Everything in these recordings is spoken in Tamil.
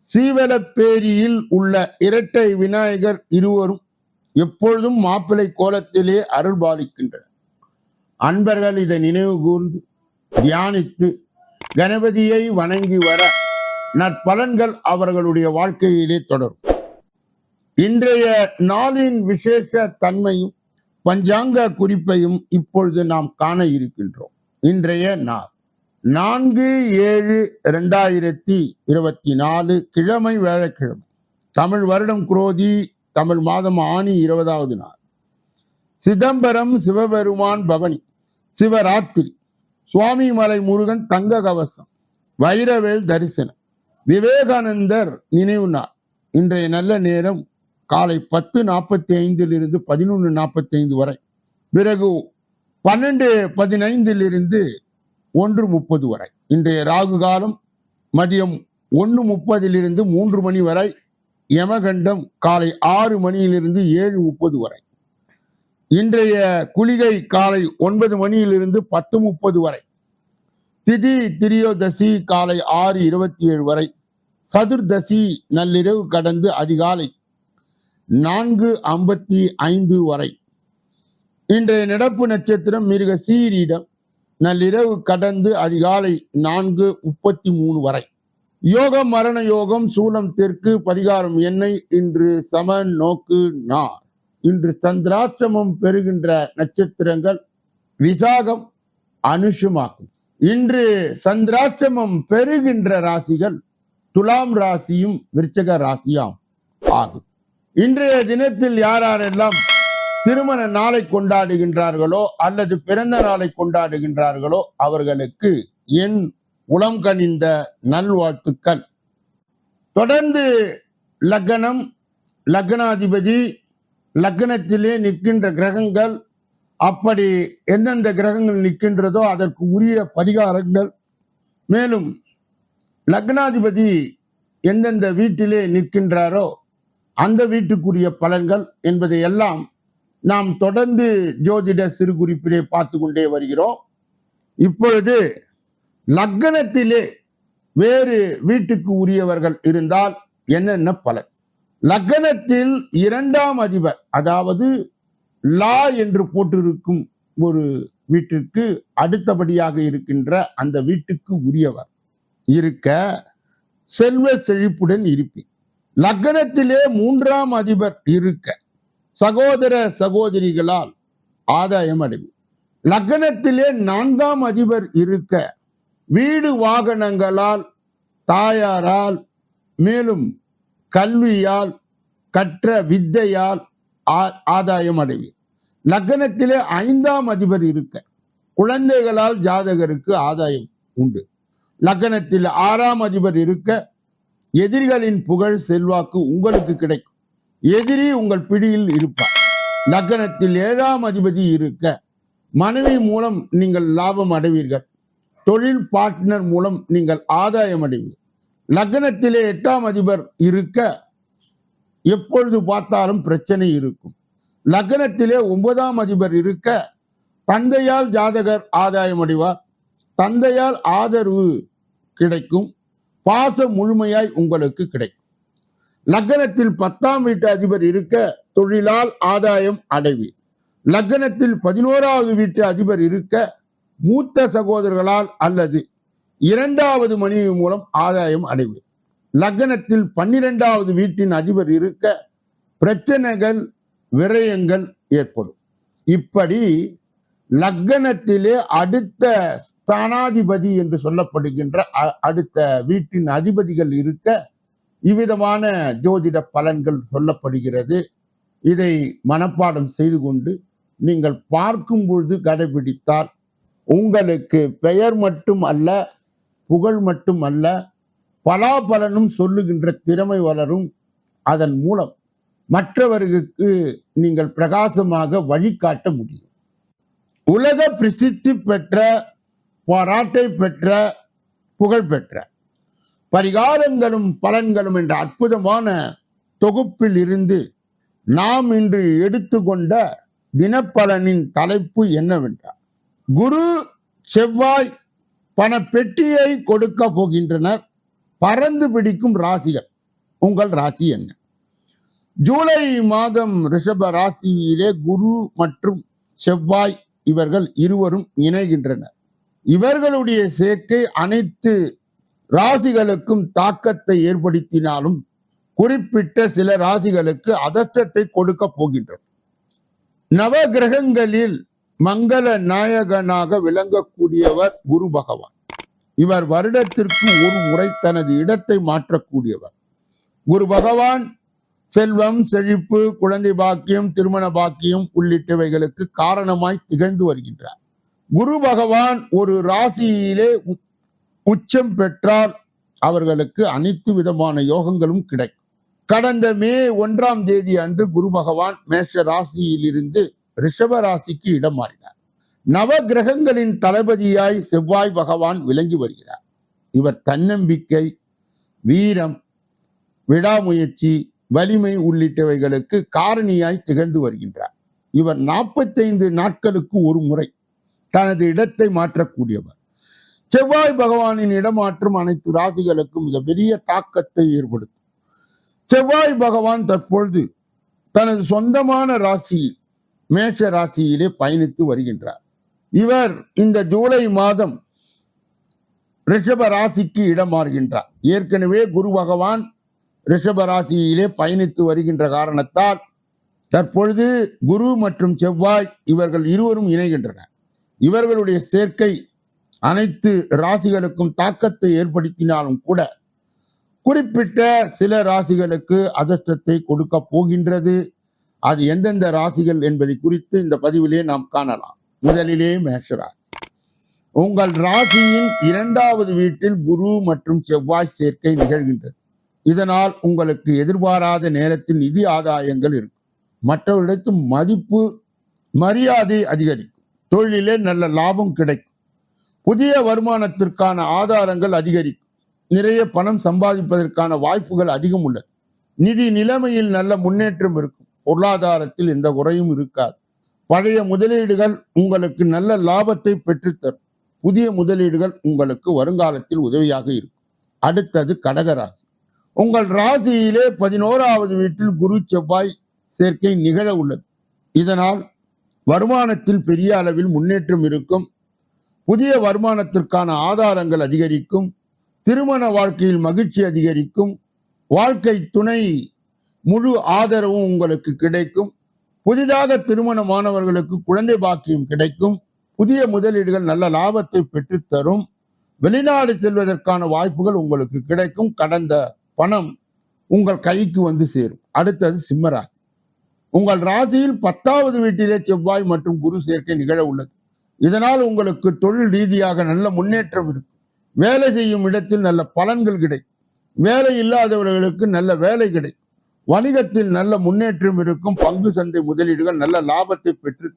சீவலப்பேரியில் உள்ள இரட்டை விநாயகர் இருவரும் எப்பொழுதும் மாப்பிளை கோலத்திலே அருள் பாலிக்கின்றனர். அன்பர்கள் இதை நினைவு கூர்ந்து தியானித்து கணபதியை வணங்கி வர நற்பலன்கள் அவர்களுடைய வாழ்க்கையிலே தொடரும். இன்றைய நாளின் விசேஷ தன்மையும் பஞ்சாங்க குறிப்பையும் இப்பொழுது நாம் காண இருக்கின்றோம். இன்றைய நாள். நான்கு ஏழு ரெண்டாயிரத்தி இருபத்தி நாலு கிழமை வேலைக்கிழமை தமிழ் வருடம் குரோதி தமிழ் மாதம் ஆணி இருபதாவது நாள். சிதம்பரம் சிவபெருமான் பவனி சிவராத்திரி சுவாமிமலை முருகன் தங்க கவசம் வைரவேல் தரிசனம் விவேகானந்தர் நினைவு நாள். இன்றைய நல்ல நேரம் காலை பத்து நாற்பத்தி ஐந்திலிருந்து பதினொன்று நாற்பத்தி ஐந்து வரை. பிறகு பன்னெண்டு பதினைந்திலிருந்து ஒன்று முப்பது வரை. இன்றைய ராகு காலம் மதியம் ஒன்று முப்பதிலிருந்து மூன்று மணி வரை யமகண்டம் காலை ஆறு மணியிலிருந்து ஏழு முப்பது வரை. இன்றைய குளிகை காலை ஒன்பது மணியிலிருந்து பத்து முப்பது வரை. திதி திரியோதசி காலை ஆறு இருபத்தி ஏழு வரை. சதுர்தசி நள்ளிரவு கடந்து அதிகாலை நான்கு ஐம்பத்தி ஐந்து வரை. இன்றைய நடப்பு நட்சத்திரம் மிருக சீரிடம். நள்ளிரவு கடந்து அதிகாலை நான்கு முப்பத்தி மூணு வரை. யோகம் மரண யோகம் சூலம் தெற்கு பரிகாரம் எண்ணெய் இன்று சம நோக்கு நார். இன்று சந்திராட்சமம் பெறுகின்ற நட்சத்திரங்கள் விசாகம் அனுஷமாகும். இன்று சந்திராட்சமம் பெறுகின்ற ராசிகள் துலாம் ராசியும் விருச்சக ராசியாம் ஆகும். இன்றைய தினத்தில் யாரெல்லாம் திருமண நாளை கொண்டாடுகின்றார்களோ அல்லது பிறந்த நாளை கொண்டாடுகின்றார்களோ அவர்களுக்கு என் உளம் கனிந்த நல்வாழ்த்துக்கள். தொடர்ந்து லக்னம் லக்னாதிபதி லக்னத்திலே நிற்கின்ற கிரகங்கள் அப்படி எந்தெந்த கிரகங்கள் நிற்கின்றதோ அதற்கு உரிய பரிகாரங்கள். மேலும் லக்னாதிபதி எந்தெந்த வீட்டிலே நிற்கின்றாரோ அந்த வீட்டுக்குரிய பலன்கள் என்பதை எல்லாம் நாம் தொடர்ந்து ஜோதிட சிறு குறிப்பிலே பார்த்து கொண்டே வருகிறோம். இப்பொழுது லக்னத்திலே வேறு வீட்டுக்கு உரியவர்கள் இருந்தால் என்னென்ன பலன்? லக்னத்தில் இரண்டாம் அதிபர் அதாவது லா என்று போட்டிருக்கும் ஒரு வீட்டிற்கு அடுத்தபடியாக இருக்கின்ற அந்த வீட்டுக்கு உரியவர் இருக்க செல்வ செழிப்புடன் இருப்பி லக்னத்திலே மூன்றாம் அதிபர் இருக்க சகோதர சகோதரிகளால் ஆதாயம் அடைவு. லக்னத்திலே நான்காம் அதிபர் இருக்க வீடு வாகனங்களால் தாயாரால் மேலும் கல்வியால் கற்ற வித்தையால் ஆ- ஆதாயம் அடைவீர் லக்னத்திலே ஐந்தாம் அதிபர் இருக்க குழந்தைகளால் ஜாதகருக்கு ஆதாயம் உண்டு. லக்னத்தில் ஆறாம் அதிபர் இருக்க எதிரிகளின் புகழ் செல்வாக்கு உங்களுக்கு கிடைக்கும். எதிரி உங்கள் பிடியில் இருப்பார். லக்னத்தில் ஏழாம் அதிபதி இருக்க மனைவி மூலம் நீங்கள் லாபம் அடைவீர்கள். தொழில் பார்ட்னர் மூலம் நீங்கள் ஆதாயம் அடைவீர் லக்னத்திலே எட்டாம் அதிபர் இருக்க எப்பொழுது பார்த்தாலும் பிரச்சனை இருக்கும். லக்னத்திலே ஒன்பதாம் அதிபர் இருக்க தந்தையால் ஜாதகர் ஆதாயம் அடைவார். தந்தையால் ஆதரவு கிடைக்கும். பாசம் முழுமையாய் உங்களுக்கு கிடைக்கும். லக்னத்தில் பத்தாம் வீட்டு அதிபர் இருக்க தொழிலால் ஆதாயம் அடைவீர் லக்னத்தில் பதினோராவது வீட்டு அதிபர் இருக்க மூத்த சகோதரர்களால் அல்லது இரண்டாவது மனைவி மூலம் ஆதாயம் அடைவீர் லக்னத்தில் பன்னிரெண்டாவது வீட்டின் அதிபர் இருக்க பிரச்சனைகள் விரயங்கள் ஏற்படும். இப்படி லக்னத்திலே அடுத்த ஸ்தானாதிபதி என்று சொல்லப்படுகின்ற அ- அடுத்த வீட்டின் அதிபதிகள் இருக்க இவ்விதமான ஜோதிட பலன்கள் சொல்லப்படுகிறது. இதை மனப்பாடம் செய்து கொண்டு நீங்கள் பார்க்கும் பொழுது கடைபிடித்தால் உங்களுக்கு பெயர் மட்டும் அல்ல புகழ் மட்டும் அல்ல பலாபலனும் சொல்லுகின்ற திறமை வளரும். அதன் மூலம் மற்றவர்களுக்கு நீங்கள் பிரகாசமாக வழிகாட்ட முடியும். உலக பிரசித்தி பெற்ற பாராட்டை பெற்ற புகழ் பெற்ற பரிகாரங்களும் பலன்களும் என்ற அற்புதமான தொகுப்பில் இருந்து நாம் இன்று எடுத்துக்கொண்ட தினப்பலனின் தலைப்பு என்னவென்றால் குரு செவ்வாய் பண பெட்டியை கொடுக்க போகின்றனர். பறந்து பிடிக்கும் ராசிகள். உங்கள் ராசி என்ன? ஜூலை மாதம் ரிஷப ராசியிலே குரு மற்றும் செவ்வாய் இவர்கள் இருவரும் இணைகின்றனர். இவர்களுடைய சேர்க்கை அனைத்து ராசிகளுக்கும் தாக்கத்தை ஏற்படுத்தினாலும் குறிப்பிட்ட சில ராசிகளுக்கு அதஷ்டத்தை கொடுக்க போகின்றனர் நவ கிரகங்களில் மங்கள நாயகனாக விளங்கக்கூடியவர் குரு பகவான். இவர் வருடத்திற்கு ஒரு முறை தனது இடத்தை மாற்றக்கூடியவர். குரு பகவான் செல்வம் செழிப்பு குழந்தை பாக்கியம் திருமண பாக்கியம் உள்ளிட்டவைகளுக்கு காரணமாய் திகழ்ந்து வருகின்றார். குரு பகவான் ஒரு ராசியிலே உச்சம் பெற்றால் அவர்களுக்கு அனைத்து விதமான யோகங்களும் கிடைக்கும் கடந்த மே ஒன்றாம் தேதி அன்று குரு பகவான் மேஷ ராசியிலிருந்து ரிஷப ராசிக்கு இடம் மாறினார். நவ கிரகங்களின் தளபதியாய் செவ்வாய் பகவான் விளங்கி வருகிறார். இவர் தன்னம்பிக்கை வீரம் விடாமுயற்சி வலிமை உள்ளிட்டவைகளுக்கு காரணியாய் திகழ்ந்து வருகின்றார். இவர் நாற்பத்தைந்து நாட்களுக்கு ஒரு முறை தனது இடத்தை மாற்றக்கூடியவர். செவ்வாய் பகவானின் இடமாற்றம் அனைத்து ராசிகளுக்கும் மிகப்பெரிய தாக்கத்தை ஏற்படுத்தும். செவ்வாய் பகவான் தற்பொழுது தனது சொந்தமான ராசியில் மேஷ ராசியிலே பயணித்து வருகின்றார். இவர் இந்த ஜூலை மாதம் ரிஷப ராசிக்கு இடம் மாறுகின்றார் ஏற்கனவே குரு பகவான் ரிஷப ராசியிலே பயணித்து வருகின்ற காரணத்தால் தற்பொழுது குரு மற்றும் செவ்வாய் இவர்கள் இருவரும் இணைகின்றனர். இவர்களுடைய சேர்க்கை அனைத்து ராசிகளுக்கும் தாக்கத்தை ஏற்படுத்தினாலும் கூட குறிப்பிட்ட சில ராசிகளுக்கு அதிர்ஷ்டத்தை கொடுக்க போகின்றது. அது எந்தெந்த ராசிகள் என்பதை குறித்து இந்த பதிவிலே நாம் காணலாம். முதலிலே மேஷராசி. உங்கள் ராசியின் இரண்டாவது வீட்டில் குரு மற்றும் செவ்வாய் சேர்க்கை நிகழ்கின்றது. இதனால் உங்களுக்கு எதிர்பாராத நேரத்தில் நிதி ஆதாயங்கள் இருக்கும். மற்றவரிடத்து மதிப்பு மரியாதை அதிகரிக்கும். தொழிலிலே நல்ல லாபம் கிடைக்கும். புதிய வருமானத்திற்கான ஆதாரங்கள் அதிகரிக்கும். நிறைய பணம் சம்பாதிப்பதற்கான வாய்ப்புகள் அதிகம் உள்ளது. நிதி நிலைமையில் நல்ல முன்னேற்றம் இருக்கும். பொருளாதாரத்தில் எந்த குறையும் இருக்காது. பழைய முதலீடுகள் உங்களுக்கு நல்ல லாபத்தை பெற்றுத்தரும். புதிய முதலீடுகள் உங்களுக்கு வருங்காலத்தில் உதவியாக இருக்கும். அடுத்தது கடகராசி. உங்கள் ராசியிலே பதினோராவது வீட்டில் குரு செவ்வாய் சேர்க்கை நிகழ உள்ளது. இதனால் வருமானத்தில் பெரிய அளவில் முன்னேற்றம் இருக்கும். புதிய வருமானத்திற்கான ஆதாரங்கள் அதிகரிக்கும் திருமண வாழ்க்கையில் மகிழ்ச்சி அதிகரிக்கும் வாழ்க்கை துணை முழு ஆதரவும் உங்களுக்கு கிடைக்கும் புதிதாக திருமணமானவர்களுக்கு குழந்தை பாக்கியம் கிடைக்கும் புதிய முதலீடுகள் நல்ல லாபத்தை பெற்றுத்தரும் வெளிநாடு செல்வதற்கான வாய்ப்புகள் உங்களுக்கு கிடைக்கும் கடந்த பணம் உங்கள் கைக்கு வந்து சேரும். அடுத்தது சிம்ம ராசி. உங்கள் ராசியில் பத்தாவது வீட்டிலே செவ்வாய் மற்றும் குரு சேர்க்கை நிகழ உள்ளது. இதனால் உங்களுக்கு தொழில் ரீதியாக நல்ல முன்னேற்றம் இருக்கும் வேலை செய்யும் இடத்தில் நல்ல பலன்கள் கிடைக்கும் வேலை இல்லாதவர்களுக்கு நல்ல வேலை கிடைக்கும் வணிகத்தில் நல்ல முன்னேற்றம் இருக்கும். பங்கு சந்தை முதலீடுகள் நல்ல லாபத்தை பெற்று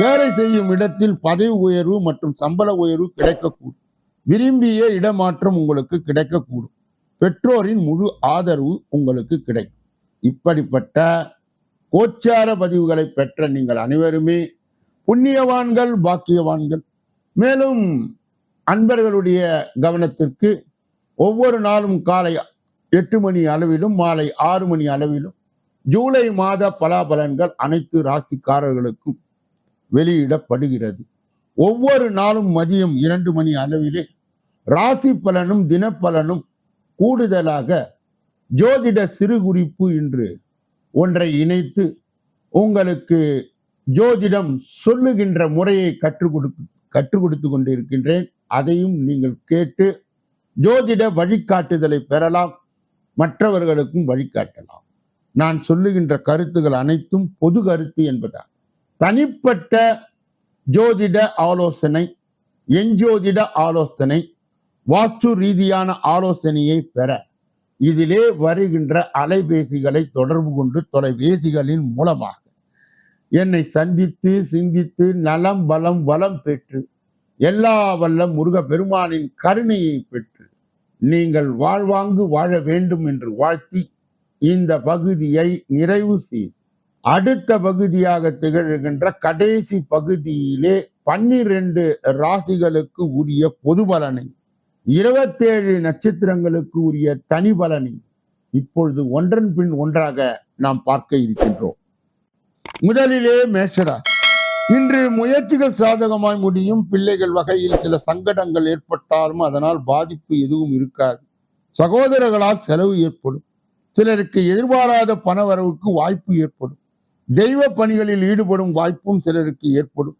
வேலை செய்யும் இடத்தில் பதவி உயர்வு மற்றும் சம்பள உயர்வு கிடைக்கக்கூடும். விரும்பிய இடமாற்றம் உங்களுக்கு கிடைக்கக்கூடும். பெற்றோரின் முழு ஆதரவு உங்களுக்கு கிடைக்கும். இப்படிப்பட்ட கோச்சார பதிவுகளை பெற்ற நீங்கள் அனைவருமே புண்ணியவான்கள் பாக்கியவான்கள். மேலும் அன்பர்களுடைய கவனத்திற்கு ஒவ்வொரு நாளும் காலை எட்டு மணி அளவிலும் மாலை ஆறு மணி அளவிலும் ஜூலை மாத பலாபலன்கள் அனைத்து ராசிக்காரர்களுக்கும் வெளியிடப்படுகிறது. ஒவ்வொரு நாளும் மதியம் இரண்டு மணி அளவிலே ராசி பலனும் தினப்பலனும் கூடுதலாக ஜோதிட சிறு குறிப்பு என்று ஒன்றை இணைத்து உங்களுக்கு ஜோதிடம் சொல்லுகின்ற முறையை கற்றுக் கொடுத்து கற்றுக் கொடுத்து கொண்டிருக்கின்றேன். அதையும் நீங்கள் கேட்டு ஜோதிட வழிகாட்டுதலை பெறலாம். மற்றவர்களுக்கும் வழிகாட்டலாம். நான் சொல்லுகின்ற கருத்துகள் அனைத்தும் பொது கருத்து என்பதால். தனிப்பட்ட ஜோதிட ஆலோசனை எஞ்சோதிட ஆலோசனை வாஸ்து ரீதியான ஆலோசனையை பெற. இதிலே வருகின்ற அலைபேசிகளை தொடர்பு கொண்டு தொலைபேசிகளின் மூலமாக என்னை சந்தித்து சிந்தித்து நலம் பலம் வளம் பெற்று எல்லா வல்ல முருக பெருமானின் கருணையை பெற்று நீங்கள் வாழ்வாங்கு வாழ வேண்டும் என்று வாழ்த்தி இந்த பகுதியை நிறைவு செய்து அடுத்த பகுதியாக திகழ்கின்ற கடைசி பகுதியிலே பன்னிரண்டு ராசிகளுக்கு உரிய பொது பலனை இருபத்தேழு நட்சத்திரங்களுக்கு உரிய தனி பலனை இப்பொழுது ஒன்றன் பின் ஒன்றாக நாம் பார்க்க இருக்கின்றோம். முதலிலே மேஷராசி. இன்று முயற்சிகள் சாதகமாய் முடியும். பிள்ளைகள் வகையில் சில சங்கடங்கள் ஏற்பட்டாலும் அதனால் பாதிப்பு எதுவும் இருக்காது. சகோதரர்களால் செலவு ஏற்படும். சிலருக்கு எதிர்பாராத பணவரவுக்கு வாய்ப்பு ஏற்படும். தெய்வ பணிகளில் ஈடுபடும் வாய்ப்பும் சிலருக்கு ஏற்படும்.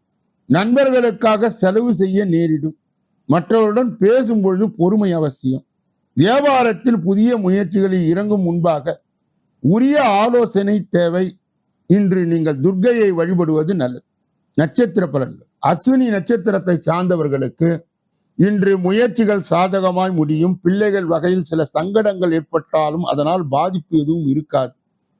நண்பர்களுக்காக செலவு செய்ய நேரிடும். மற்றவருடன் பேசும் பொழுது பொறுமை அவசியம். வியாபாரத்தில் புதிய முயற்சிகளில் இறங்கும் முன்பாக உரிய ஆலோசனை தேவை. இன்று நீங்கள் துர்க்கையை வழிபடுவது நல்லது. நட்சத்திர பலன்கள். அஸ்வினி நட்சத்திரத்தை சார்ந்தவர்களுக்கு இன்று முயற்சிகள் சாதகமாய் முடியும். பிள்ளைகள் வகையில் சில சங்கடங்கள் ஏற்பட்டாலும் அதனால் பாதிப்பு எதுவும் இருக்காது.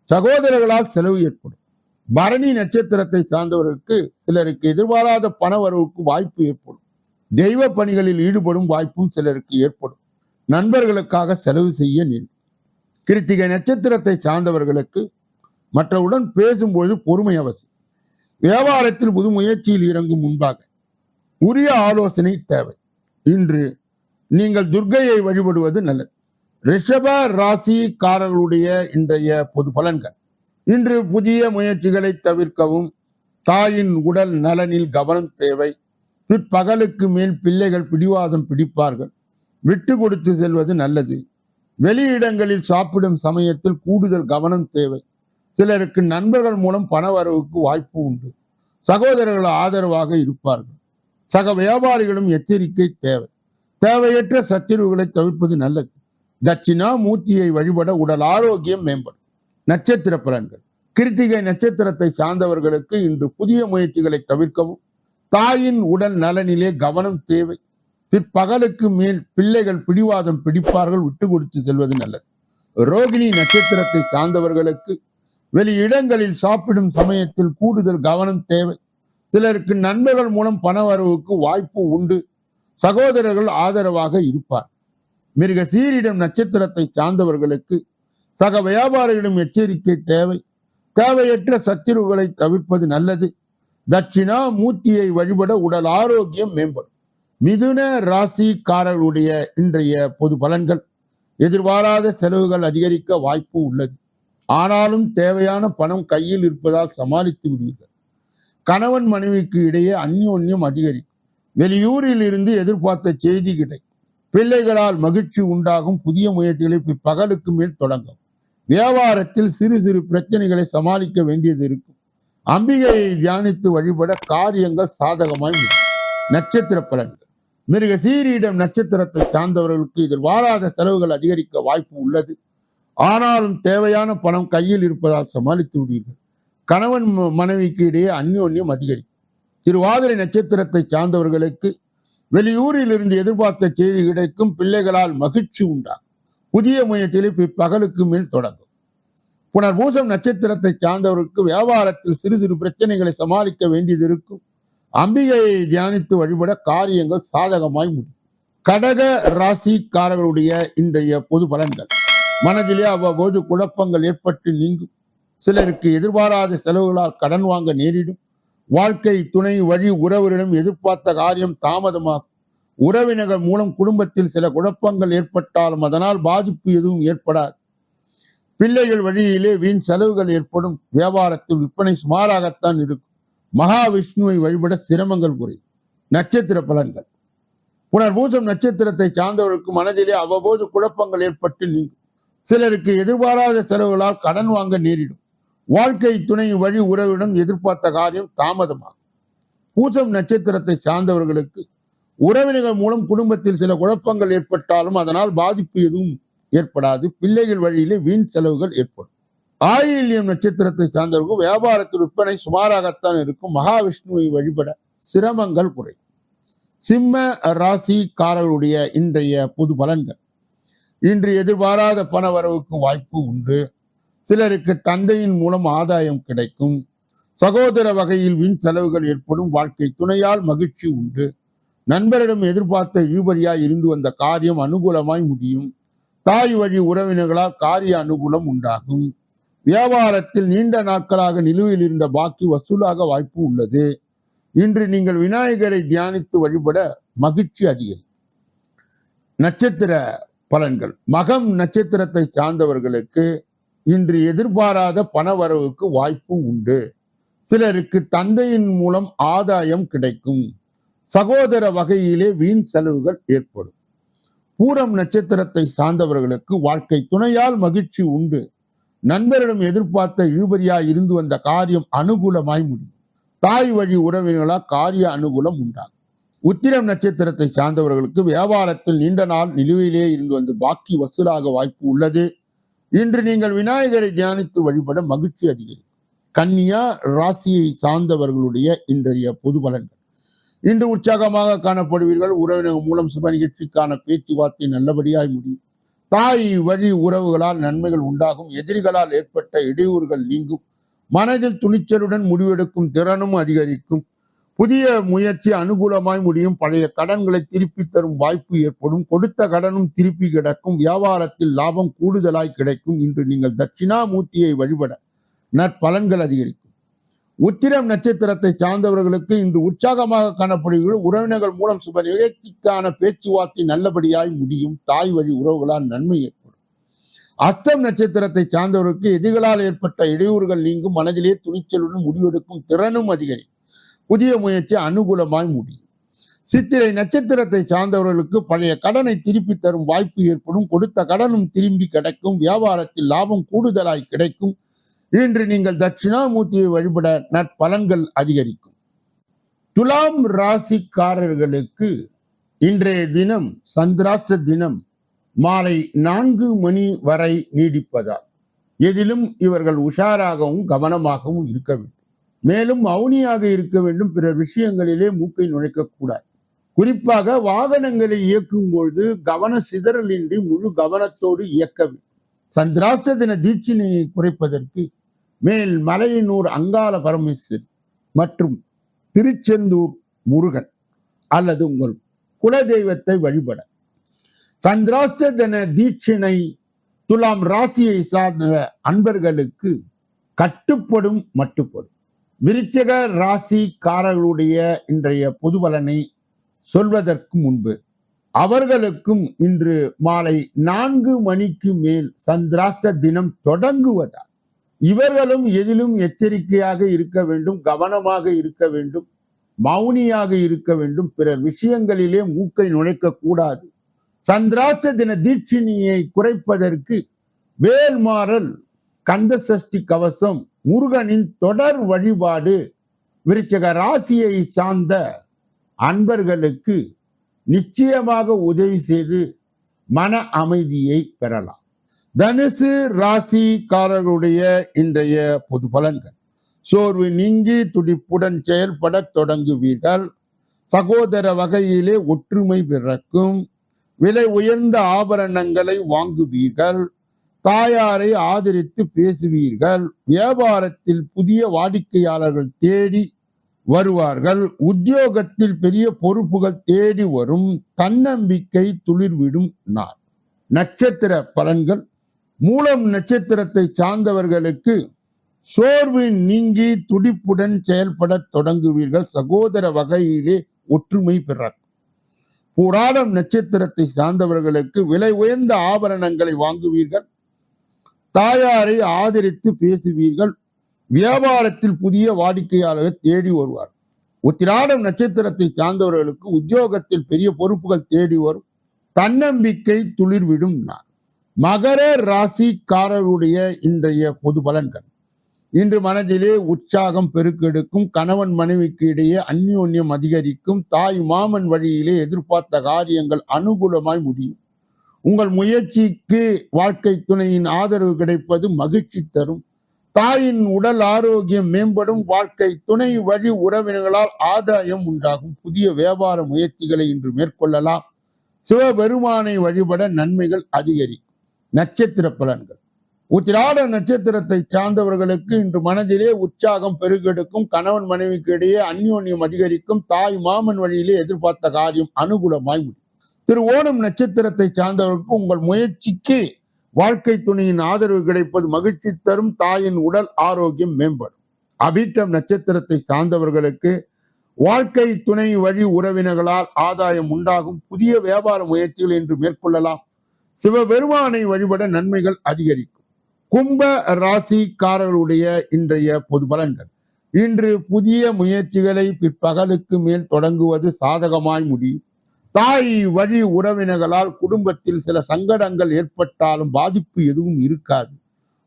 சகோதரர்களால் செலவு ஏற்படும். பரணி நட்சத்திரத்தை சார்ந்தவர்களுக்கு சிலருக்கு எதிர்பாராத பண வரவுக்கு வாய்ப்பு ஏற்படும். தெய்வ பணிகளில் ஈடுபடும் வாய்ப்பும் சிலருக்கு ஏற்படும். நண்பர்களுக்காக செலவு செய்ய நேரும் கிருத்திகை நட்சத்திரத்தை சார்ந்தவர்களுக்கு மற்றவுடன் பேசும்போது பொறுமை அவசியம். வியாபாரத்தில் புது முயற்சியில் இறங்கும் முன்பாக உரிய ஆலோசனை தேவை. இன்று நீங்கள் துர்கையை வழிபடுவது நல்லது. ரிஷப ராசிக்காரர்களுடைய இன்றைய பொது பலன்கள். இன்று புதிய முயற்சிகளை தவிர்க்கவும். தாயின் உடல் நலனில் கவனம் தேவை. பிற்பகலுக்கு மேல் பிள்ளைகள் பிடிவாதம் பிடிப்பார்கள். விட்டு கொடுத்து செல்வது நல்லது. வெளியிடங்களில் சாப்பிடும் சமயத்தில் கூடுதல் கவனம் தேவை. சிலருக்கு நண்பர்கள் மூலம் பண வரவுக்கு வாய்ப்பு உண்டு. சகோதரர்கள் ஆதரவாக இருப்பார்கள். சக வியாபாரிகளும் எச்சரிக்கை தேவை. தேவையற்ற சச்சரவுகளை தவிர்ப்பது நல்லது. தட்சிணா மூர்த்தியை வழிபட உடல் ஆரோக்கியம் மேம்படும். நட்சத்திர பலன்கள். கிருத்திகை நட்சத்திரத்தை சார்ந்தவர்களுக்கு இன்று புதிய முயற்சிகளை தவிர்க்கவும். தாயின் உடல் நலனிலே கவனம் தேவை. பிற்பகலுக்கு மேல் பிள்ளைகள் பிடிவாதம் பிடிப்பார்கள் விட்டு கொடுத்து செல்வது நல்லது. ரோகிணி நட்சத்திரத்தை சார்ந்தவர்களுக்கு வெளி இடங்களில் சாப்பிடும் சமயத்தில் கூடுதல் கவனம் தேவை. சிலருக்கு நண்பர்கள் மூலம் பண வரவுக்கு வாய்ப்பு உண்டு. சகோதரர்கள் ஆதரவாக இருப்பார். மிருக சீரிடம் நட்சத்திரத்தை சார்ந்தவர்களுக்கு சக வியாபாரிகளிடம் எச்சரிக்கை தேவை. தேவையற்ற சத்துருவுகளை தவிர்ப்பது நல்லது. தட்சிணா மூர்த்தியை வழிபட உடல் ஆரோக்கியம் மேம்படும். மிதுன ராசிக்காரர்களுடைய இன்றைய பொது பலன்கள். எதிர்பாராத செலவுகள் அதிகரிக்க வாய்ப்பு உள்ளது. ஆனாலும் தேவையான பணம் கையில் இருப்பதால் சமாளித்து விடுவீர்கள். கணவன் மனைவிக்கு இடையே அந்யோன்யம் அதிகரிக்கும். வெளியூரில் இருந்து எதிர்பார்த்த செய்தி கிடைக்கும். பிள்ளைகளால் மகிழ்ச்சி உண்டாகும். புதிய முயற்சிகளை பகலுக்கு மேல் தொடங்கும் வியாபாரத்தில் சிறு சிறு பிரச்சனைகளை சமாளிக்க வேண்டியது இருக்கும். அம்பிகையை தியானித்து வழிபட காரியங்கள் சாதகமாய் நட்சத்திர பலன்கள். மிருக சீரியிடம் நட்சத்திரத்தை சார்ந்தவர்களுக்கு இதில் வாராத செலவுகள் அதிகரிக்க வாய்ப்பு உள்ளது. ஆனாலும் தேவையான பணம் கையில் இருப்பதால் சமாளித்து விடுவீர்கள். கணவன் மனைவிக்கு இடையே அந்யோன்யம் அதிகரிக்கும். திருவாதிரை நட்சத்திரத்தை சார்ந்தவர்களுக்கு வெளியூரில் இருந்து எதிர்பார்த்த செய்தி கிடைக்கும். பிள்ளைகளால் மகிழ்ச்சி உண்டாகும். புதிய முயற்சியில் இப்பகலுக்கு மேல் தொடங்கும். புனர்பூசம் நட்சத்திரத்தை சார்ந்தவருக்கு வியாபாரத்தில் சிறு சிறு பிரச்சனைகளை சமாளிக்க வேண்டியது இருக்கும். அம்பிகையை தியானித்து வழிபட காரியங்கள் சாதகமாய் முடியும். கடக ராசிக்காரர்களுடைய இன்றைய பொது பலன்கள். மனதிலே அவ்வப்போது குழப்பங்கள் ஏற்பட்டு நீங்கும். சிலருக்கு எதிர்பாராத செலவுகளால் கடன் வாங்க நேரிடும். வாழ்க்கை துணை வழி உறவரிடம் எதிர்பார்த்த காரியம் தாமதமாகும். உறவினர்கள் மூலம் குடும்பத்தில் சில குழப்பங்கள் ஏற்பட்டாலும் அதனால் பாதிப்பு எதுவும் ஏற்படாது. பிள்ளைகள் வழியிலே வீண் செலவுகள் ஏற்படும். வியாபாரத்தில் விற்பனை சுமாராகத்தான் இருக்கும். மகாவிஷ்ணுவை வழிபட சிரமங்கள் குறையும். நட்சத்திர பலன்கள். புனர்பூசம் நட்சத்திரத்தை சார்ந்தவர்களுக்கு மனதிலே அவ்வப்போது குழப்பங்கள் ஏற்பட்டு நீங்கும். சிலருக்கு எதிர்பாராத செலவுகளால் கடன் வாங்க நேரிடும். வாழ்க்கை துணை வழி உறவிடம் எதிர்பார்த்த காரியம் தாமதமாகும். பூசம் நட்சத்திரத்தை சார்ந்தவர்களுக்கு உறவினர்கள் மூலம் குடும்பத்தில் சில குழப்பங்கள் ஏற்பட்டாலும் அதனால் பாதிப்பு எதுவும் ஏற்படாது. பிள்ளைகள் வழியிலே வீண் செலவுகள் ஏற்படும். ஆயில்யம் நட்சத்திரத்தை சார்ந்தவர்கள் வியாபாரத்தில் விற்பனை சுமாராகத்தான் இருக்கும். மகாவிஷ்ணுவை வழிபட சிரமங்கள் குறையும். சிம்ம ராசிக்காரர்களுடைய இன்றைய பொது பலன்கள். இன்று எதிர்பாராத பண வரவுக்கு வாய்ப்பு உண்டு. சிலருக்கு தந்தையின் மூலம் ஆதாயம் கிடைக்கும். சகோதர வகையில் வீண் செலவுகள் ஏற்படும். வாழ்க்கை துணையால் மகிழ்ச்சி உண்டு. நண்பரிடம் எதிர்பார்த்த இழுபறியாய் இருந்து வந்த காரியம் அனுகூலமாய் முடியும். தாய் வழி உறவினர்களால் காரிய அனுகூலம் உண்டாகும். வியாபாரத்தில் நீண்ட நாட்களாக நிலுவையில் இருந்த பாக்கி வசூலாக வாய்ப்பு உள்ளது. இன்று நீங்கள் விநாயகரை தியானித்து வழிபட மகிழ்ச்சி அதிகம். நட்சத்திர பலன்கள். மகம் நட்சத்திரத்தை சார்ந்தவர்களுக்கு இன்று எதிர்பாராத பணவரவுக்கு வாய்ப்பு உண்டு. சிலருக்கு தந்தையின் மூலம் ஆதாயம் கிடைக்கும். சகோதர வகையிலே வீண் செலவுகள் ஏற்படும். பூரம் நட்சத்திரத்தை சார்ந்தவர்களுக்கு வாழ்க்கை துணையால் மகிழ்ச்சி உண்டு. நண்பரிடம் எதிர்பார்த்த இழுபறியாய் இருந்து வந்த காரியம் அனுகூலமாய் முடியும். தாய் வழி உறவினர்களால் காரிய அனுகூலம் உண்டாகும். உத்திரம் நட்சத்திரத்தை சார்ந்தவர்களுக்கு வியாபாரத்தில் நீண்ட நாள் நிலுவையிலே இருந்து வந்து பாக்கி வசூலாக வாய்ப்பு உள்ளது. இன்று நீங்கள் விநாயகரை தியானித்து வழிபட மகிழ்ச்சி அதிகரிக்கும். கன்னியா ராசியை சார்ந்தவர்களுடைய இன்றைய பொது பலன்கள். இன்று உற்சாகமாக காணப்படுவீர்கள். உறவினர் மூலம் சுப நிகழ்ச்சிக்கான பேச்சுவார்த்தை நல்லபடியாய் முடியும். தாய் வழி உறவுகளால் நன்மைகள் உண்டாகும். எதிரிகளால் ஏற்பட்ட இடையூறுகள் நீங்கும். மனதில் துணிச்சலுடன் முடிவெடுக்கும் திறனும் அதிகரிக்கும். புதிய முயற்சி அனுகூலமாய் முடியும். பழைய கடன்களை திருப்பி தரும் வாய்ப்பு ஏற்படும். கொடுத்த கடனும் திருப்பி கிடக்கும். வியாபாரத்தில் லாபம் கூடுதலாய் கிடைக்கும் இன்று நீங்கள் தட்சிணாமூர்த்தியை வழிபட நற்பலன்கள் அதிகரிக்கும். உத்திரம் நட்சத்திரத்தை சார்ந்தவர்களுக்கு இன்று உற்சாகமாக காணப்படுகிறது. உறவினர்கள் மூலம் சுப நிகழ்ச்சிக்கான பேச்சுவார்த்தை நல்லபடியாய் முடியும். தாய் வழி உறவுகளால் நன்மை ஏற்படும். அஸ்தம் நட்சத்திரத்தை சார்ந்தவர்களுக்கு எதிர்களால் ஏற்பட்ட இடையூறுகள் நீங்கும். மனதிலே துணிச்சலுடன் முடிவெடுக்கும் திறனும் அதிகரிக்கும். புதிய முயற்சி அனுகூலமாய் முடியும். சித்திரை நட்சத்திரத்தை சார்ந்தவர்களுக்கு பழைய கடனை திருப்பி தரும் வாய்ப்பு ஏற்படும். கொடுத்த கடனும் திரும்பி கிடைக்கும். வியாபாரத்தில் லாபம் கூடுதலாய் கிடைக்கும். இன்று நீங்கள் தட்சிணாமூர்த்தியை வழிபட நற்பலன்கள் அதிகரிக்கும். துலாம் ராசிக்காரர்களுக்கு இன்றைய தினம் சந்திராஷ்ட தினம் மாலை நான்கு மணி வரை நீடிப்பதால் எதிலும் இவர்கள் உஷாராகவும் கவனமாகவும் இருக்க வேண்டும். மேலும் மௌனியாக இருக்க வேண்டும். பிறர் விஷயங்களிலே மூக்கை நுழைக்கக்கூடாது. குறிப்பாக வாகனங்களை இயக்கும் பொழுது கவன சிதறலின்றி முழு கவனத்தோடு இயக்க வேண்டும். சந்திராஷ்ட தின தீட்சினையை குறைப்பதற்கு மேல் மலையனூர் அங்கால பரமேஸ்வரி மற்றும் திருச்செந்தூர் முருகன் அல்லது உங்கள் குலதெய்வத்தை வழிபட. சந்திராஷ்ட தின தீட்சிணை துலாம் ராசியை சார்ந்த அன்பர்களுக்கு கட்டுப்படும் மட்டுப்படும். விருச்சக ராசிக்காரர்களுடைய இன்றைய பொது பலனை சொல்வதற்கு முன்பு அவர்களுக்கும் இன்று மாலை நான்கு மணிக்கு மேல் சந்திராஷ்ட தினம் தொடங்குவதால் இவர்களும் எதிலும் எச்சரிக்கையாக இருக்க வேண்டும் கவனமாக இருக்க வேண்டும் மௌனியாக இருக்க வேண்டும். பிறர் விஷயங்களிலே மூக்கை நுழைக்க கூடாது. சந்திராஷ்ட தின தீட்சிணியை குறைப்பதற்கு வேல்மாறல் கந்த சஷ்டி கவசம் முருகனின் தொடர் வழிபாடு விருச்சக ராசியை சார்ந்த அன்பர்களுக்கு நிச்சயமாக உதவி செய்து மன அமைதியை பெறலாம். தனுசு ராசிக்காரர்களுடைய இன்றைய பொது பலன்கள். சோர்வு நீங்கி துடிப்புடன் செயல்பட தொடங்குவீர்கள். சகோதர வகையிலே ஒற்றுமை பிறக்கும். விலை உயர்ந்த ஆபரணங்களை வாங்குவீர்கள். தாயாரை ஆதரித்து பேசுவீர்கள். வியாபாரத்தில் புதிய வாடிக்கையாளர்கள் தேடி வருவார்கள். உத்தியோகத்தில் பெரிய பொறுப்புகள் தேடி வரும். தன்னம்பிக்கை துளிர்விடும் நாள். நட்சத்திர பலன்கள். மூலம் நட்சத்திரத்தை சார்ந்தவர்களுக்கு சோர்வு நீங்கி துடிப்புடன் செயல்பட தொடங்குவீர்கள். சகோதர வகையிலே ஒற்றுமை பிறக்கும். புராடம் நட்சத்திரத்தை சார்ந்தவர்களுக்கு விலை உயர்ந்த ஆபரணங்களை வாங்குவீர்கள். தாயாரை ஆதரித்து பேசுவீர்கள். வியாபாரத்தில் புதிய வாடிக்கையாளர்கள் தேடி வருவார். உத்திராடம் நட்சத்திரத்தை சார்ந்தவர்களுக்கு உத்தியோகத்தில் பெரிய பொறுப்புகள் தேடி வரும். தன்னம்பிக்கை துளிர்விடும் நான் மகர ராசிக்காரருடைய இன்றைய பொது பலன்கள். இன்று மனதிலே உற்சாகம் பெருக்கெடுக்கும் கணவன் மனைவிக்கு இடையே அந்யோன்யம் அதிகரிக்கும் தாய் மாமன் வழியிலே எதிர்பார்த்த காரியங்கள் அனுகூலமாய் முடியும். உங்கள் முயற்சிக்கு வாழ்க்கை துணையின் ஆதரவு கிடைப்பது மகிழ்ச்சி தரும். தாயின் உடல் ஆரோக்கியம் மேம்படும். வாழ்க்கை துணை வழி உறவினர்களால் ஆதாயம் உண்டாகும். புதிய வியாபார முயற்சிகளை இன்று மேற்கொள்ளலாம். சிவபெருமானை வழிபட நன்மைகள் அதிகரிக்கும் நட்சத்திர பலன்கள். உத்திராட நட்சத்திரத்தை சார்ந்தவர்களுக்கு இன்று மனதிலே உற்சாகம் பெருகெடுக்கும். கணவன் மனைவிக்கு இடையே அந்யோன்யம் அதிகரிக்கும். தாய் மாமன் வழியிலே எதிர்பார்த்த காரியம் அனுகூலமாய் முடியும். திரு ஓணம் நட்சத்திரத்தை சார்ந்தவருக்கு உங்கள் முயற்சிக்கு வாழ்க்கை துணையின் ஆதரவு கிடைப்பது மகிழ்ச்சி தரும் தாயின் உடல் ஆரோக்கியம் மேம்படும். அபிட்டம் நட்சத்திரத்தை சார்ந்தவர்களுக்கு வாழ்க்கை துணை வழி உறவினர்களால் ஆதாயம் உண்டாகும். புதிய வியாபார முயற்சிகள் என்று மேற்கொள்ளலாம். சிவபெருமானை வழிபட நன்மைகள் அதிகரிக்கும். கும்ப ராசிக்காரர்களுடைய இன்றைய பொது பலன்கள். இன்று புதிய முயற்சிகளை பிற்பகலுக்கு மேல் தொடங்குவது சாதகமாய் முடியும். தாய் வழி உறவினர்களால் குடும்பத்தில் சில சங்கடங்கள் ஏற்பட்டாலும் பாதிப்பு எதுவும் இருக்காது.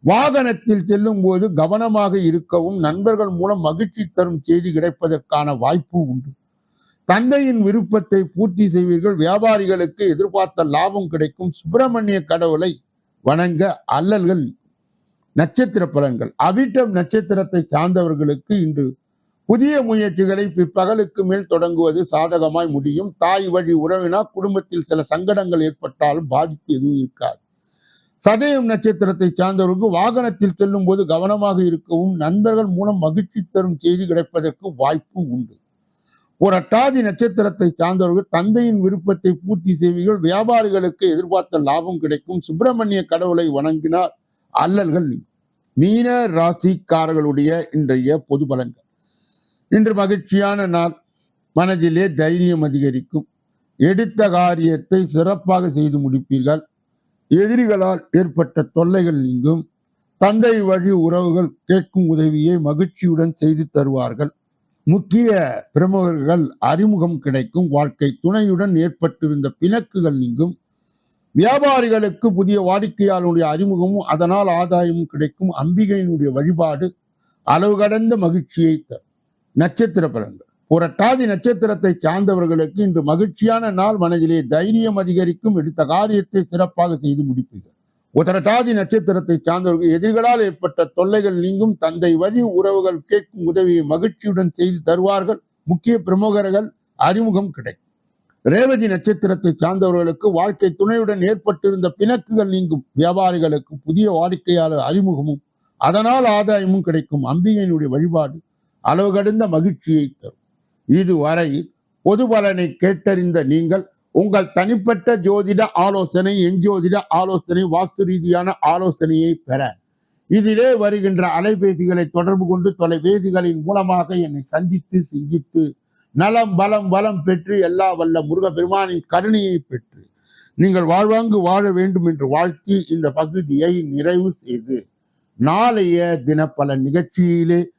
வாகனத்தில் செல்லும் போது கவனமாக இருக்கவும் நண்பர்கள் மூலம் மகிழ்ச்சி தரும் செய்தி கிடைப்பதற்கான வாய்ப்பு உண்டு. தந்தையின் விருப்பத்தை பூர்த்தி செய்வீர்கள். வியாபாரிகளுக்கு எதிர்பார்த்த லாபம் கிடைக்கும். சுப்பிரமணிய கடவுளை வணங்க அல்லல்கள் நட்சத்திர பலன்கள். அவிட்டம் நட்சத்திரத்தை சார்ந்தவர்களுக்கு இன்று புதிய முயற்சிகளை பிற்பகலுக்கு மேல் தொடங்குவது சாதகமாய் முடியும். தாய் வழி உறவினா குடும்பத்தில் சில சங்கடங்கள் ஏற்பட்டாலும் பாதிப்பு எதுவும் இருக்காது. சதயம் நட்சத்திரத்தை சார்ந்தவருக்கு வாகனத்தில் செல்லும் போது கவனமாக இருக்கவும் நண்பர்கள் மூலம் மகிழ்ச்சி தரும் செய்தி கிடைப்பதற்கு வாய்ப்பு உண்டு. ஒரு அட்டாதி நட்சத்திரத்தை சார்ந்தவர்கள் தந்தையின் விருப்பத்தை பூர்த்தி செய்வீர்கள். வியாபாரிகளுக்கு எதிர்பார்த்த லாபம் கிடைக்கும். சுப்பிரமணிய கடவுளை வணங்கினால் அல்லல்கள் மீன ராசிக்காரர்களுடைய இன்றைய பொது பலன்கள். இன்று மகிழ்ச்சியான நாள். மனதிலே தைரியம் அதிகரிக்கும். எடுத்த காரியத்தை சிறப்பாக செய்து முடிப்பீர்கள். எதிரிகளால் ஏற்பட்ட தொல்லைகள் நீங்கும். தந்தை வழி உறவுகள் கேட்கும் உதவியை மகிழ்ச்சியுடன் செய்து தருவார்கள். முக்கிய பிரமுகர்கள் அறிமுகம் கிடைக்கும். வாழ்க்கை துணையுடன் ஏற்பட்டிருந்த பிணக்குகள் நீங்கும். வியாபாரிகளுக்கு புதிய வாடிக்கையாளருடைய அறிமுகமும் அதனால் ஆதாயமும் கிடைக்கும். அம்பிகையினுடைய வழிபாடு அளவு கடந்த மகிழ்ச்சியை தரும். நட்சத்திர பலன்கள். புரட்டாதி நட்சத்திரத்தை சார்ந்தவர்களுக்கு இன்று மகிழ்ச்சியான நாள் மனதிலே தைரியம் அதிகரிக்கும். எடுத்த காரியத்தை சிறப்பாக செய்து முடிப்பீர்கள். உதரட்டாதி நட்சத்திரத்தை சார்ந்தவர்கள் எதிர்களால் ஏற்பட்ட தொல்லைகள் நீங்கும். தந்தை வழி உறவுகள் கேட்கும் உதவியை மகிழ்ச்சியுடன் செய்து தருவார்கள். முக்கிய பிரமுகர்கள் அறிமுகம் கிடைக்கும். ரேவதி நட்சத்திரத்தை சார்ந்தவர்களுக்கு வாழ்க்கை துணையுடன் ஏற்பட்டிருந்த பிணக்குகள் நீங்கும். வியாபாரிகளுக்கு புதிய வாடிக்கையாளர் அறிமுகமும் அதனால் ஆதாயமும் கிடைக்கும். அம்பிகையினுடைய வழிபாடு அளவு கடந்த மகிழ்ச்சியை தரும். இதுவரை பொது பலனை கேட்டறிந்த நீங்கள் உங்கள் தனிப்பட்ட ஜோதிட ஆலோசனை எஞ்சோதிட ஆலோசனை வாஸ்து ரீதியான ஆலோசனையை பெற. இதிலே வருகின்ற அலைபேசிகளை தொடர்பு கொண்டு தொலைபேசிகளின் மூலமாக என்னை சந்தித்து சிந்தித்து நலம் பலம் வளம் பெற்று எல்லா வல்ல முருகப்பெருமானின் கருணையை பெற்று நீங்கள் வாழ்வாங்கு வாழ வேண்டும் என்று வாழ்த்தி இந்த பகுதியை நிறைவு செய்து நாளைய தினப்பல நிகழ்ச்சியிலே